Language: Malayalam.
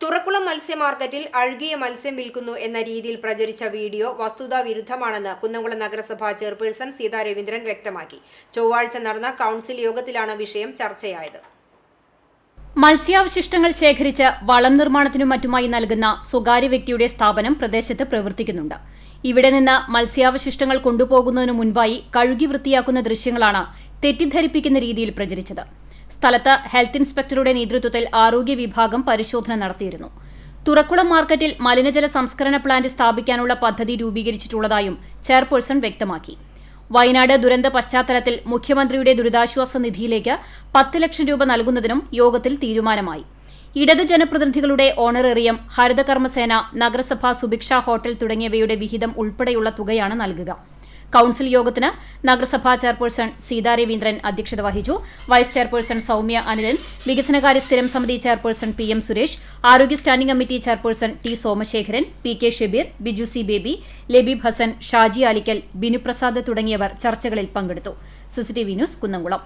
തുറക്കുളം മത്സ്യ മാർക്കറ്റിൽ അഴുകിയ മത്സ്യം വിൽക്കുന്നു എന്ന രീതിയിൽ പ്രചരിച്ച വീഡിയോ വസ്തുതാ വിരുദ്ധമാണെന്ന് കുന്നംകുളം നഗരസഭാ ചെയർപേഴ്സൺ സീതാ രവീന്ദ്രൻ വ്യക്തമാക്കി. ചൊവ്വാഴ്ച നടന്ന കൌൺസിൽ യോഗത്തിലാണ് വിഷയം ചർച്ചയായത്. മത്സ്യാവശിഷ്ടങ്ങൾ ശേഖരിച്ച് വളം നിർമ്മാണത്തിനും മറ്റുമായി നൽകുന്ന സ്വകാര്യ വ്യക്തിയുടെ സ്ഥാപനം പ്രദേശത്ത് പ്രവർത്തിക്കുന്നുണ്ട്. ഇവിടെ നിന്ന് മത്സ്യാവശിഷ്ടങ്ങൾ കൊണ്ടുപോകുന്നതിനു മുൻപായി കഴുകി വൃത്തിയാക്കുന്ന ദൃശ്യങ്ങളാണ് തെറ്റിദ്ധരിപ്പിക്കുന്ന രീതിയിൽ പ്രചരിച്ചത്. സ്ഥലത്ത് ഹെൽത്ത് ഇൻസ്പെക്ടറുടെ നേതൃത്വത്തിൽ ആരോഗ്യ വിഭാഗം പരിശോധന നടത്തിയിരുന്നു. തുറക്കുളം മാർക്കറ്റിൽ മലിനജല സംസ്കരണ പ്ലാന്റ് സ്ഥാപിക്കാനുള്ള പദ്ധതി രൂപീകരിച്ചിട്ടുള്ളതായും ചെയർപേഴ്സൺ വ്യക്തമാക്കി. വയനാട് ദുരന്ത പശ്ചാത്തലത്തിൽ മുഖ്യമന്ത്രിയുടെ ദുരിതാശ്വാസ നിധിയിലേക്ക് പത്ത് ലക്ഷം രൂപ നൽകുന്നതിനും യോഗത്തിൽ തീരുമാനമായി. ഇടതു ജനപ്രതിനിധികളുടെ ഓണറേറിയം ഹരിതകർമ്മസേന നഗരസഭ സുഭിക്ഷ ഹോട്ടൽ തുടങ്ങിയവയുടെ വിഹിതം ഉൾപ്പെടെയുള്ള തുകയാണ് നൽകുക. കൌൺസിൽ യോഗത്തിന് നഗരസഭാ ചെയർപേഴ്സൺ സീതാ രവീന്ദ്രൻ അധ്യക്ഷത വഹിച്ചു. വൈസ് ചെയർപേഴ്സൺ സൌമ്യ അനിലൻ വികസനകാര്യ സ്ഥിരം സമിതി ചെയർപേഴ്സൺ പി എം സുരേഷ് ആരോഗ്യ standing committee chairperson T Somasekharan P K Shabeer Biju C Baby Labeeb Hassan Shaji Alikkal Binuprasad തുടങ്ങിയവർ ചർച്ചകളിൽ പങ്കെടുത്തു. CCTV news Kunnamkulam.